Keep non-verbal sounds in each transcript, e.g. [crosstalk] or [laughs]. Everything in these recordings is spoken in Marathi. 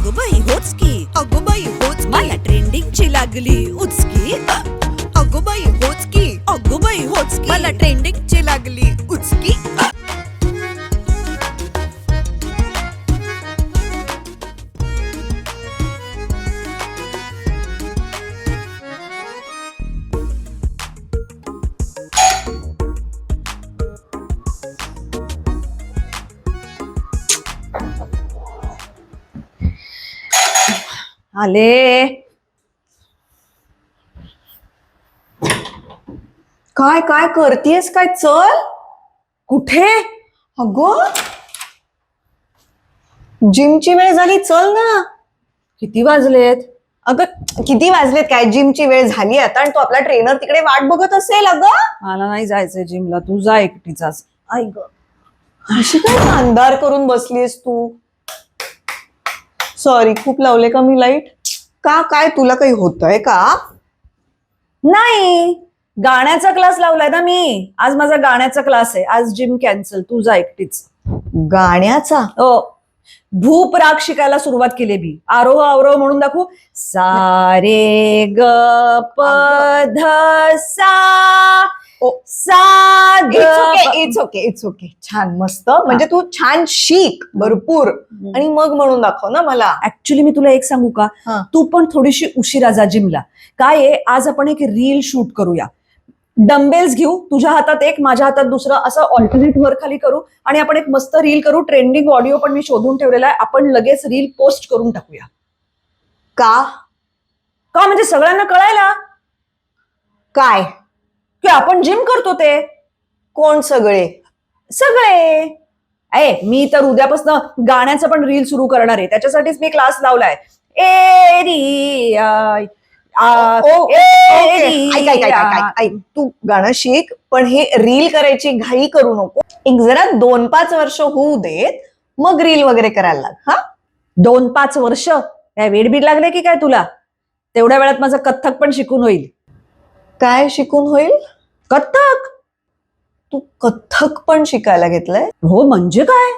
अगं बाई होच की अगं बाई होच मला ट्रेंडिंगची लागली उचकी. अगं बाई होच की अगं बाई होच की मला ट्रेंडिंगची लागली आले. काय काय करतेस? काय चल? कुठे? अगं? जिमची वेळ झाली चल ना. किती वाजलेत? अगं किती वाजलेत? काय जिमची वेळ झाली आता आणि तो आपला ट्रेनर तिकडे वाट बघत असेल अगं? मला नाही जायचंय जिमला. तू जा एकटीचाच ऐक अशी काय अंधार करून बसलीस तू? सॉरी खूप लावले का मी लाइट का काय तुला काही होतंय का? नाही गाण्याचा क्लास लावलाय ना मी. आज माझा गाण्याचा क्लास आहे. आज जिम कॅन्सल तू जा एकटीच. गाण्याचा? हो. भूप राग शिकायला सुरुवात केली मी. आरोह अवरोह म्हणून दाखवू. सारे ग प ध सा it's okay it's okay it's okay छान मस्त. म्हणजे तू छान शिक भरपूर. आणि मग म्हणून दाखव ना मला. ऍक्च्युली मी तुला एक सांगू का. तू पण थोडीशी उशिरा जा जिमला. काय आहे? आज आपण एक रील शूट करूया. डम्बेल्स घेऊ तुझ्या हातात एक माझ्या हातात दुसरं असं ऑल्टरनेट वर खाली करू. आणि आपण एक मस्त रील करू. ट्रेंडिंग ऑडिओ पण मी शोधून ठेवलेला आहे. आपण लगेच रील पोस्ट करून टाकूया. का? का? म्हणजे सगळ्यांना कळायला? काय? की आपण जिम करतो ते? कोण सगळे? सगळे. ए मी तर उद्यापासून गाण्याचं पण रील सुरू करणार आहे. त्याच्यासाठीच मी क्लास लावलाय. ए. तू गाणं शिक पण हे रील करायची घाई करू नको. एक जरा दोन पाच वर्ष होऊ देत मग रील वगैरे करायला लाग हा? दोन पाच वर्ष? काय वेडबीड लागले की काय तुला? तेवढ्या वेळात माझं कथ्थक पण शिकून होईल. काय शिकून होईल? कथ्थक? तू कथ्थक पण शिकायला घेतलंय? हो म्हणजे काय?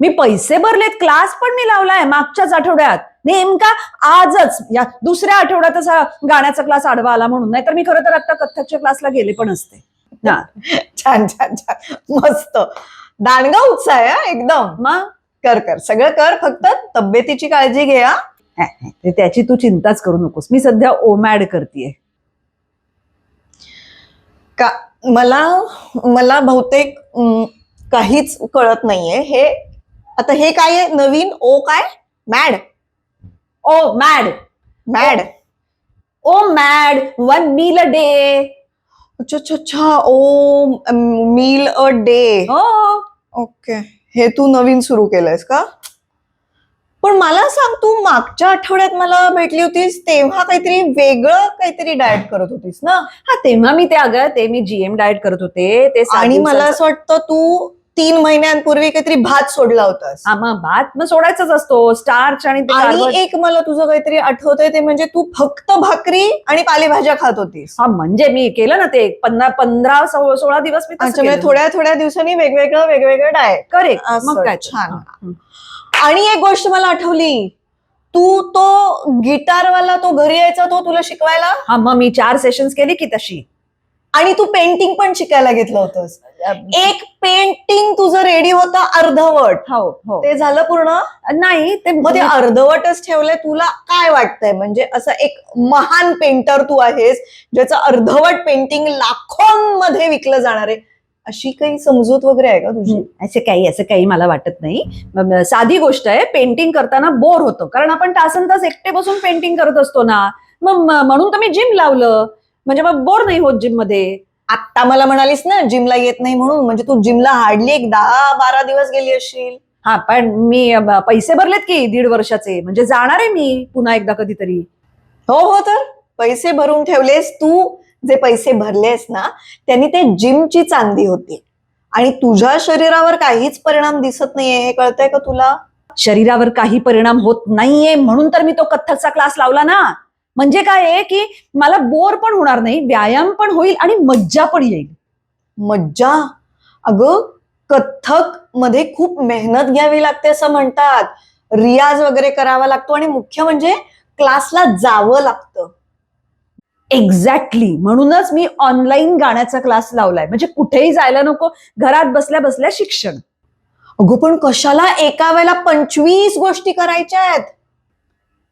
मी पैसे भरलेत क्लास पण मी लावलाय मागच्याच आठवड्यात. नेमका आजच या दुसऱ्या आठवड्यातच हा गाण्याचा क्लास आडवा आला म्हणून. नाही तर मी खरं तर आता कथ्थकच्या क्लासला गेले पण असते. हा. [laughs] छान छान छान. मस्त. दांडगा उत्साह आहे एकदम. मग कर कर. सगळं कर फक्त तब्येतीची काळजी घे त्याची तू चिंताच करू नकोस. मी सध्या ओमॅड करते का मला मला बहुतेक काहीच कळत नाहीये. हे आता हे काय आहे? नवीन ओ काय? Mad. O mad. Mad. O mad one meal a day. अच्छा अच्छा अच्छा. O meal a day. हो. ओके. हे तू नवीन सुरू केलंयस का? पण मला सांग तू मागच्या आठवड्यात मला भेटली होतीस तेव्हा काहीतरी वेगळं काहीतरी डाएट करत होतीस ना? हा तेव्हा मी ते अगं ते मी जीएम डाएट करत होते ते आणि मला असं वाटतं तू तीन महिन्यांपूर्वी काहीतरी भात सोडला होतास हा मग भात मग सोडायचाच असतो. स्टार्च आणि ते आणि carbohydrate- एक मला तुझं काहीतरी आठवतंय ते म्हणजे तू फक्त भाकरी आणि पालेभाज्या खात होतीस. हा म्हणजे मी केलं ना ते पंधरा पंधरा सो- सोळा दिवस मी अच्छा म्हणजे थोड्या थोड्या दिवसांनी वेगवेगळं वेगवेगळं डाएट करेक्ट असं, मग काय तर. छान. हं. आणि एक गोष्ट मला आठवली. तू तो गिटारवाला तो घरी यायचा तो तुला शिकवायला? हा मग मी चार सेशन्स केली की तशी. आणि तू पेंटिंग पण शिकायला घेतलं होतंस. एक पेंटिंग तुझं रेडी होतं अर्धवट. हो हो. ते झालं पूर्ण? नाही ते मग ते अर्धवटच ठेवलंय. तुला काय वाटतंय? म्हणजे असं एक महान पेंटर तू आहेस ज्याचं अर्धवट पेंटिंग लाखोंमध्ये विकलं जाणार आहे. अशी काही समजूत वगैरे आहे का तुझी? असं काही असं काही मला वाटत नाही. साधी गोष्ट आहे पेंटिंग करताना बोर होतं. कारण आपण तासन तास एकटे बसून पेंटिंग करत असतो ना. मग म्हणून तर मी जिम लावलं. म्हणजे मग बोर नाही होत जिममध्ये. आता मला म्हणालीस ना जिमला येत नाही म्हणून म्हणजे तू जिमला हार्डली एक दहा बारा दिवस गेली असशील. हा पण मी अ, पैसे भरलेत की दीड वर्षाचे? म्हणजे जाणार आहे मी पुन्हा एकदा कधीतरी? हो हो तर. पैसे भरून ठेवलेस तू. जे पैसे भरलेस ना त्यांनी ते जिमची चांदी होती. आणि तुझ्या शरीरावर काहीच परिणाम दिसत नाहीये हे कळतंय का तुला? शरीरावर काही परिणाम होत नाहीये म्हणून तर मी तो कथ्थकचा क्लास लावला ना. म्हणजे काय आहे की मला बोर पण होणार नाही व्यायाम पण होईल आणि मज्जा पण येईल. मज्जा? अगं कथ्थकमध्ये खूप मेहनत घ्यावी लागते असं म्हणतात. रियाज वगैरे करावा लागतो आणि मुख्य म्हणजे क्लासला जावं लागतं. एक्झॅक्टली म्हणूनच मी ऑनलाईन गाण्याचा क्लास लावलाय. म्हणजे कुठेही जायला नको घरात बसल्या बसल्या शिक्षण. अगो पण कशाला एका वेळेला पंचवीस गोष्टी करायच्या आहेत?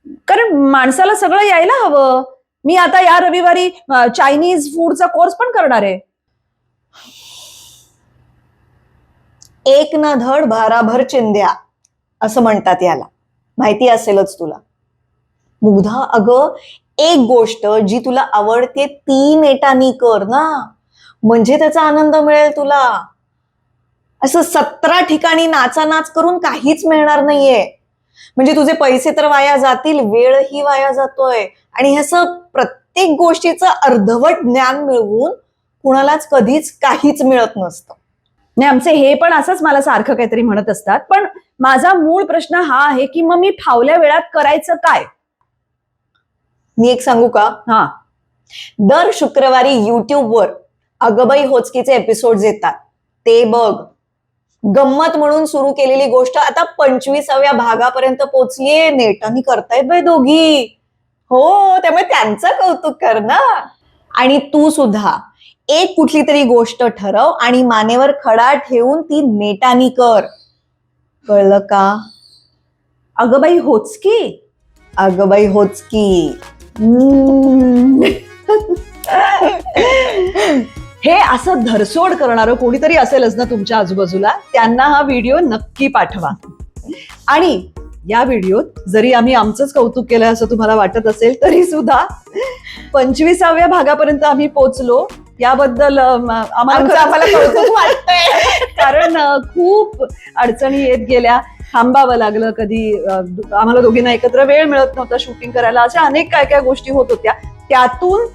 कारण माणसाला सगळं यायला हवं. मी आता या रविवारी चायनीज फूडचा कोर्स पण करणार आहे. एक ना धड भाराभर चिंध्या असं म्हणतात याला. माहिती असेलच तुला. मुग्धा अगं एक गोष्ट जी तुला आवडते ती नेटानी कर ना. म्हणजे त्याचा आनंद मिळेल तुला. असं सतरा ठिकाणी नाचा नाच करून काहीच मिळणार नाहीये. म्हणजे तुझे पैसे तर वाया जातील वेळही वाया जातोय. आणि ह्याचं प्रत्येक गोष्टीचं अर्धवट ज्ञान मिळवून कुणालाच कधीच काहीच मिळत नसतं. नाही आमचे हे पण असंच मला सारखं काहीतरी म्हणत असतात पण माझा मूळ प्रश्न हा आहे की मग मी फावल्या वेळात करायचं काय? मी एक सांगू का? हा. दर शुक्रवारी युट्यूबवर अगबाई होचकीचे एपिसोड येतात. ते बघ. गंमत म्हणून सुरू केलेली गोष्ट आता पंचवीसाव्या भागापर्यंत पोचलीये नेटानी करतायत बाई दोघी. हो त्यामुळे त्यांचं कौतुक कर ना. आणि तू सुद्धा. एक कुठली तरी गोष्ट ठरव आणि मानेवर खडा ठेवून ती नेटानी कर. कळलं का? अगं बाई होच की. अग बाई होच की. [laughs] हे असं धरसोड करणारं कोणीतरी असेलच ना तुमच्या आजूबाजूला त्यांना हा व्हिडिओ नक्की पाठवा. आणि या व्हिडिओत जरी आम्ही आमचंच कौतुक केलंय असं तुम्हाला वाटत असेल तरी सुद्धा पंचवीसाव्या भागापर्यंत आम्ही पोचलो. याबद्दल आम्हाला कौतुक [laughs] वाटतंय. कारण खूप अडचणी येत गेल्या. थांबावं लागलं कधी. आम्हाला दोघींना एकत्र वेळ मिळत नव्हता शूटिंग करायला. अशा अनेक काय काय गोष्टी होत होत्या. त्यातून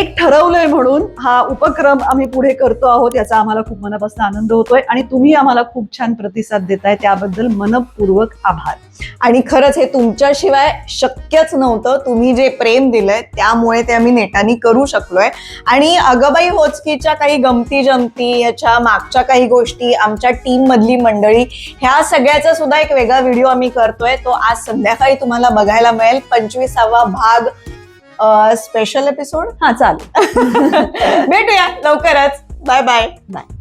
एक ठरवलंय म्हणून हा उपक्रम आम्ही पुढे करतो आहोत याचा आम्हाला खूप मनापासून आनंद होतोय आणि तुम्ही आम्हाला खूप छान प्रतिसाद देताय. त्याबद्दल मनपूर्वक आभार. आणि खरंच हे तुमच्याशिवाय शक्यच नव्हतं. तुम्ही जे प्रेम दिलंय त्यामुळे ते आम्ही नेटानी करू शकलोय. आणि अगबाई होचकीच्या काही गमती जमती ह्याच्या मागच्या काही गोष्टी आमच्या टीम मधली मंडळी ह्या सगळ्याचा सुद्धा एक वेगळा व्हिडिओ आम्ही करतोय. तो आज संध्याकाळी तुम्हाला बघायला मिळेल. पंचवीसावा भाग स्पेशल एपिसोड हा चालेल. [laughs] भेटूया लवकरच. Bye bye bye